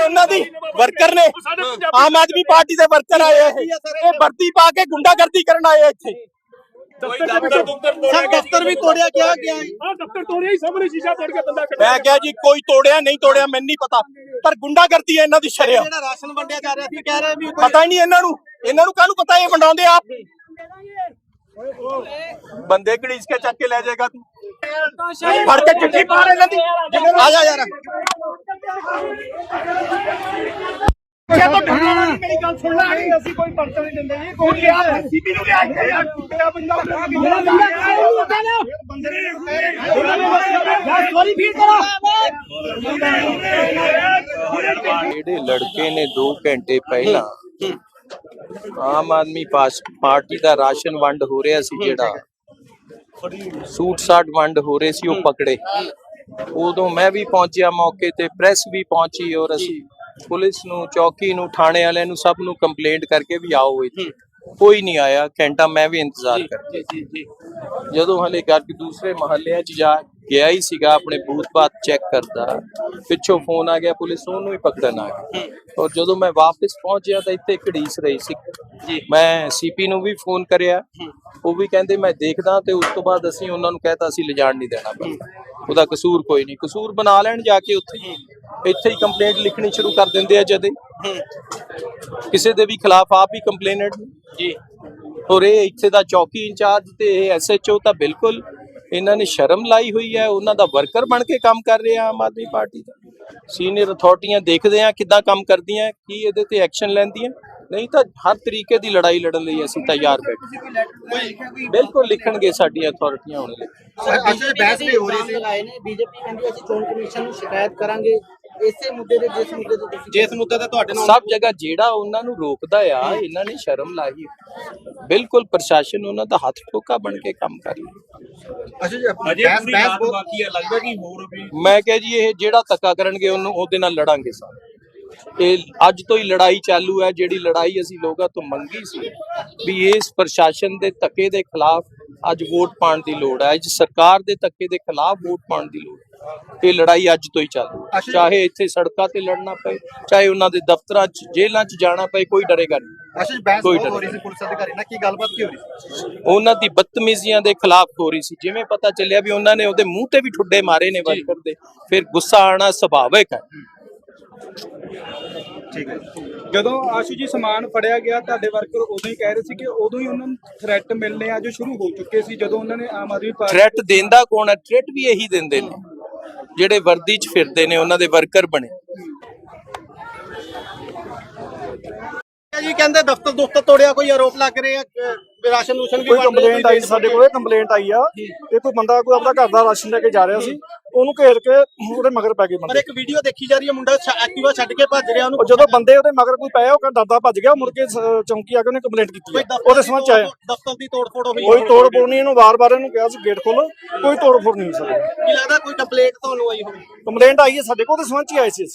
ਇਹ ਉਹਨਾਂ ਦੀ ਵਰਕਰ ਨੇ। ਆਮ ਆਦਮੀ ਪਾਰਟੀ ਦੇ ਵਰਕਰ ਆਏ ਇਹ। ਇਹ ਵਰਦੀ ਪਾ ਕੇ ਗੁੰਡਾਗਰਦੀ ਕਰਨ ਆਏ ਆ ਇੱਥੇ। ਸਭ ਦਫ਼ਤਰ ਵੀ ਤੋੜਿਆ ਗਿਆ ਗਿਆ ਆ ਦਫ਼ਤਰ ਤੋੜਿਆ ਹੀ ਸਾਹਮਣੇ ਸ਼ੀਸ਼ਾ ਤੋੜ ਕੇ ਬੰਦਾ ਕੱਢਿਆ ਮੈਂ ਕਿਹਾ ਜੀ ਕੋਈ ਤੋੜਿਆ ਨਹੀਂ ਤੋੜਿਆ ਮੈਨੂੰ ਨਹੀਂ ਪਤਾ। ਪਰ ਗੁੰਡਾਗਰਦੀ ਹੈ ਇਹਨਾਂ ਦੀ ਸ਼ਰਿਆ। ਜਿਹੜਾ ਰਾਸ਼ਨ ਵੰਡਿਆ ਜਾ ਰਿਹਾ ਸੀ ਕਹਿ ਰਹੇ ਵੀ ਪਤਾ ਹੀ ਨਹੀਂ ਇਹਨਾਂ ਨੂੰ। ਇਹਨਾਂ ਨੂੰ ਕਾਹਨੂੰ ਪਤਾ ਇਹ ਵੰਡਾਉਂਦੇ ਆਪ। ਬੰਦੇ ਘੜੀਸ ਕੇ ਚੱਕ ਕੇ ਲੈ ਜਾਏਗਾ ਤੂੰ। ਫੜ ਕੇ ਚਿੱਠੀ ਪਾ ਇਹਨਾਂ ਦੀ ਆ ਜਾ ਯਾਰ। ਕਿਆ ਤਾਂ ਡਰਨਾ ਨਹੀਂ ਮੇਰੀ ਗੱਲ ਸੁਣ ਲੈ ਅਸੀਂ ਕੋਈ ਪਰਚਾ ਨਹੀਂ ਦਿੰਦੇ ਜੀ ਕੋਈ ਲਿਆ ਸੀਪੀ ਨੂੰ ਲਿਆ ਇੱਥੇ ਯਾਰ ਟੁੱਟਿਆ ਬੰਦਾ ਮੇਰਾ ਬੰਦਾ ਕਾਹਨੂੰ ਲੁੱਟਾ ਨਾ ਬੰਦੇ ਨੇ ਸੌਰੀ ਫੀਲ ਕਰੋ। ਜਿਹੜੇ ਲੜਕੇ ਨੇ 2 ਘੰਟੇ ਪਹਿਲਾਂ ਆਮ ਆਦਮੀ ਪਾਸ- ਪਾਰਟੀ ਦਾ ਰਾਸ਼ਨ ਵੰਡ ਹੋ ਰਿਹਾ ਸੀ ਜਿਹੜਾ ਸੂਟ ਸਾਟ ਵੰਡ ਹੋ ਰਹੇ ਸੀ ਉਹ ਪਕੜੇ। ਉਦੋਂ ਮੈਂ ਵੀ ਪਹੁੰਚਿਆ ਮੌਕੇ ਤੇ ਪ੍ਰੈਸ ਵੀ ਪਹੁੰਚੀ ਔਰ ਅਸੀਂ ਪੁਲਿਸ ਨੂੰ ਚੌਕੀ ਨੂੰ ਥਾਣੇ ਵਾਲਿਆਂ ਨੂੰ ਸਭ ਨੂੰ ਕੰਪਲੇਂਟ ਕਰਕੇ ਵੀ ਆਓ ਇੱਥੇ। ਕੋਈ ਨਹੀਂ ਆਇਆ ਘੰਟਾ ਮੈਂ ਵੀ ਇੰਤਜ਼ਾਰ ਕਰ ਜੀ ਜੀ ਜਦੋਂ ਹਲੇ ਕਰਕੇ ਦੂਸਰੇ ਮਹੱਲਿਆਂ 'ਚ ਜਾ ਗਿਆ ਹੀ ਸੀਗਾ ਆਪਣੇ ਬੂਥ ਬਾਤ ਚੈੱਕ ਕਰਦਾ। ਪਿੱਛੋਂ ਫੋਨ ਆ ਗਿਆ ਪੁਲਿਸ ਉਹਨੂੰ ਹੀ ਪਕੜਨ ਆ ਗਈ ਔਰ ਜਦੋਂ ਮੈਂ ਵਾਪਸ ਪਹੁੰਚਿਆ ਤਾਂ ਇੱਥੇ ਘੜੀਸ ਰਹੀ ਸੀ। ਜੀ। ਮੈਂ ਸੀਪੀ ਨੂੰ ਵੀ ਫੋਨ ਕਰਿਆ। ਉਹ ਵੀ ਕਹਿੰਦੇ ਮੈਂ ਦੇਖਦਾ ਤੇ ਉਸ ਤੋਂ ਬਾਅਦ ਅਸੀਂ ਉਹਨਾਂ ਨੂੰ ਕਹਿਤਾ ਅਸੀਂ ਲਿਜਾਣ ਨਹੀਂ ਦੇਣਾ ਉਹਦਾ ਕਸੂਰ ਕੋਈ ਨਹੀਂ। ਕਸੂਰ ਬਣਾ ਲੈਣ ਜਾ ਕੇ ਉੱਥੇ ਹੀ ਇੱਥੇ ਹੀ ਕੰਪਲੇਂਟ ਲਿਖਣੀ ਸ਼ੁਰੂ ਕਰ ਦਿੰਦੇ ਆ ਜਦੇ। ਕਿਸੇ ਦੇ ਵੀ ਖਿਲਾਫ ਆਪ ਹੀ ਕੰਪਲੇਨਟ ਜੀ। ਔਰ ਇਹ ਇੱਥੇ ਦਾ ਚੌਕੀ ਇੰਚਾਰਜ ਤੇ ਇਹ ਐਸਐਚਓ ਤਾਂ ਬਿਲਕੁਲ ਇਹਨਾਂ ਨੇ ਸ਼ਰਮ ਲਾਈ ਹੋਈ ਹੈ ਉਹਨਾਂ ਦਾ ਵਰਕਰ ਬਣ ਕੇ ਕੰਮ ਕਰ ਰਿਹਾ ਆਮ ਆਦਮੀ ਪਾਰਟੀ ਦਾ। ਸੀਨੀਅਰ ਅਥਾਰਟੀਆਂ ਦੇਖਦੇ ਆ ਕਿੱਦਾਂ ਕੰਮ ਕਰਦੀਆਂ ਕੀ ਇਹਦੇ ਤੇ ਐਕਸ਼ਨ ਲੈਂਦੀਆਂ। ਨਹੀਂ ਤਾਂ ਹਰ ਤਰੀਕੇ ਦੀ ਲੜਾਈ ਲੜਨ ਲਈ ਅਸੀਂ ਤਿਆਰ ਬੈਠੇ। ਬਿਲਕੁਲ ਲਿਖਣਗੇ ਸਾਡੀਆਂ ਅਥਾਰਟੀਆਂ ਹੁਣ ਅੱਜ ਬਹਿਸ ਵੀ ਹੋ ਰਹੀ ਸੀ। ਬੀਜੇਪੀ ਕਹਿੰਦੀ ਅਸੀਂ ਚੋਣ ਕਮਿਸ਼ਨ ਨੂੰ ਸ਼ਿਕਾਇਤ ਕਰਾਂਗੇ। ਇਸੇ ਮੁੱਦੇ ਤੇ ਜਿਸ ਮੁੱਦੇ ਤੇ ਤੁਸੀਂ ਜਿਸ ਮੁੱਦੇ ਤੇ ਤੁਹਾਡੇ ਨਾਲ ਸਭ ਜਗ੍ਹਾ ਜਿਹੜਾ ਉਹਨਾਂ ਨੂੰ ਰੋਕਦਾ ਆ ਇਹਨਾਂ ਨੇ ਸ਼ਰਮ ਲਾਈ ਬਿਲਕੁਲ ਪ੍ਰਸ਼ਾਸਨ ਉਹਨਾਂ ਦਾ ਹੱਥ ਠੋਕਾ ਬਣ ਕੇ ਕੰਮ ਕਰ ਰਿਹਾ ਅੱਛਾ ਜੀ ਅਜੇ ਬਹਿਸ ਪੂਰੀ ਬਹਿਸ ਰਾਤ ਬਹੁਤ- ਬਾਕੀ ਹੈ ਲੱਗਦਾ ਕਿ ਹੋਰ ਵੀ ਮੈਂ ਕਿਹਾ ਜੀ ਇਹ ਜਿਹੜਾ ਧੱਕਾ ਕਰਨਗੇ ਉਹਨੂੰ ਉਹਦੇ ਨਾਲ ਲੜਾਂਗੇ ਸਾਰੇ ਇਹ ਅੱਜ ਤੋਂ ਹੀ ਲੜਾਈ ਚਾਲੂ ਹੈ ਜਿਹੜੀ ਲੜਾਈ ਅਸੀਂ ਲੋਕਾਂ ਤੋਂ ਮੰਗੀ ਸੀ ਵੀ ਇਸ ਪ੍ਰਸ਼ਾਸਨ ਦੇ ਧੱਕੇ ਦੇ ਖਿਲਾਫ ਅੱਜ ਵੋਟ ਪਾਉਣ ਦੀ ਲੋੜ ਹੈ। ਅੱਜ ਸਰਕਾਰ ਦੇ ਧੱਕੇ ਦੇ ਖਿਲਾਫ ਵੋਟ ਪਾਉਣ ਦੀ ਲੋੜ ਹੈ। ਇਹ ਲੜਾਈ ਅੱਜ ਤੋਂ ਹੀ ਚਾਲੂ ਹੈ। ਚਾਹੇ ਇੱਥੇ ਸੜਕਾਂ ਤੇ ਲੜਨਾ ਪਏ ਚਾਹੇ ਉਹਨਾਂ ਦੇ ਦਫ਼ਤਰਾਂ 'ਚ ਜੇਲ੍ਹਾਂ 'ਚ ਜਾਣਾ ਪਏ ਕੋਈ ਡਰੇਗਾ ਨਹੀਂ। ਹੋ ਰਹੀ ਸੀ ਪੁਲਿਸ ਅਧਿਕਾਰੀ ਨਾਲ। ਕੀ ਗੱਲਬਾਤ ਕੀ ਹੋ ਰਹੀ ਸੀ? ਉਹਨਾਂ ਦੀ ਬਦਤਮੀਜ਼ੀਆਂ ਦੇ ਖਿਲਾਫ ਹੋ ਰਹੀ ਸੀ। ਜਿਵੇਂ ਪਤਾ ਚੱਲਿਆ ਵੀ ਉਹਨਾਂ ਨੇ ਉਹਦੇ ਮੂੰਹ ਤੇ ਵੀ ਠੁੱਡੇ ਮਾਰੇ ਨੇ ਵਰਕਰ ਦੇ। ਫਿਰ ਗੁੱਸਾ ਆਣਾ ਸੁਭਾਵਿਕ ਹੈ। ਜਦੋਂ ਆਸ਼ੂ ਜੀ ਸਮਾਨ ਫੜਿਆ ਗਿਆ, ਤੁਹਾਡੇ ਵਰਕਰ ਉਦੋਂ ਹੀ ਕਹਿ ਰਹੇ ਸੀ ਕਿ ਉਦੋਂ ਹੀ ਉਹਨਾਂ ਨੂੰ ਥ੍ਰੈਟ ਮਿਲਨੇ ਆ ਜੋ ਸ਼ੁਰੂ ਹੋ ਚੁੱਕੇ ਸੀ, ਜਦੋਂ ਉਹਨਾਂ ਨੇ ਆਮ ਆਦਮੀ ਪਾਰਟੀ ਥ੍ਰੈਟ ਦਿੰਦਾ ਕੌਣ ਹੈ ਥ੍ਰੈਟ ਵੀ ਇਹੀ ਦਿੰਦੇ ਨੇ। ਜਿਹੜੇ ਵਰਦੀ 'ਚ ਫਿਰਦੇ ਨੇ, ਉਹਨਾਂ ਦੇ ਵਰਕਰ ਬਣੇ। ਜੀ ਕਹਿੰਦੇ ਦਫ਼ਤਰ ਦੁਫ਼ਤਰ ਤੋੜਿਆ ਕੋਈ ਆਰੋਪ ਲੱਗ ਰਹੇ ਰਾਸ਼ਨ ਰੂਸ਼ਨ ਵੀ ਕੋਈ ਕੰਪਲੇਂਟ ਆਈ ਸਾਡੇ ਕੋਲੇ ਕੰਪਲੇਂਟ ਆਈ ਆ ਇਹ ਕੋਈ ਬੰਦਾ ਕੋਈ ਆਪਣਾ ਘਰ ਦਾ ਰਾਸ਼ਨ ਲੈ ਕੇ ਜਾ ਰਿਹਾ ਸੀ ਉਹਨੂੰ ਘੇਰ ਕੇ ਉਹਦੇ ਮਗਰ ਪੈ ਗਏ ਪਰ ਬੰਦੇ ਇੱਕ ਵੀਡੀਓ ਦੇਖੀ ਜਾ ਰਹੀ ਹੈ ਮੁੰਡਾ ਐਕਟਿਵਾ ਛੱਡ ਕੇ ਭੱਜ ਰਿਹਾ ਉਹਨੂੰ ਉਹ ਜਦੋਂ ਬੰਦੇ ਉਹਦੇ ਮਗਰ ਕੋਈ ਪਏ ਉਹ ਕਹਿੰਦਾ ਡਰਦਾ ਭੱਜ ਗਿਆ ਮੁੜ ਕੇ ਚੌਂਕੀ ਆ ਕੇ ਉਹਨੇ ਕੰਪਲੇਂਟ ਕੀਤੀ ਉਹਦੇ ਚ ਆਇਆ। ਦਫ਼ਤਰ ਦੀ ਤੋੜ ਫੋੜ ਹੋਈ ਕੋਈ ਤੋੜ ਫੋੜ ਨਹੀਂ ਇਹਨੂੰ ਵਾਰ-ਵਾਰ ਇਹਨੂੰ ਕਿਹਾ ਸੀ ਗੇਟ ਖੋਲੋ ਕੋਈ ਤੋੜ ਫੋੜ ਨਹੀਂ ਸਾਡੇ ਕੀ ਲੱਗਦਾ ਕੋਈ ਕੰਪਲੇਂਟ ਤੁਹਾਨੂੰ ਆਈ ਹੋਵੇ? ਕੰਪਲੇਂਟ ਆਈ ਹੈ ਸਾਡੇ ਕੋਲ ਉਹਦੇ ਸੰਬੰਧ ਚ ਆਏ ਸੀ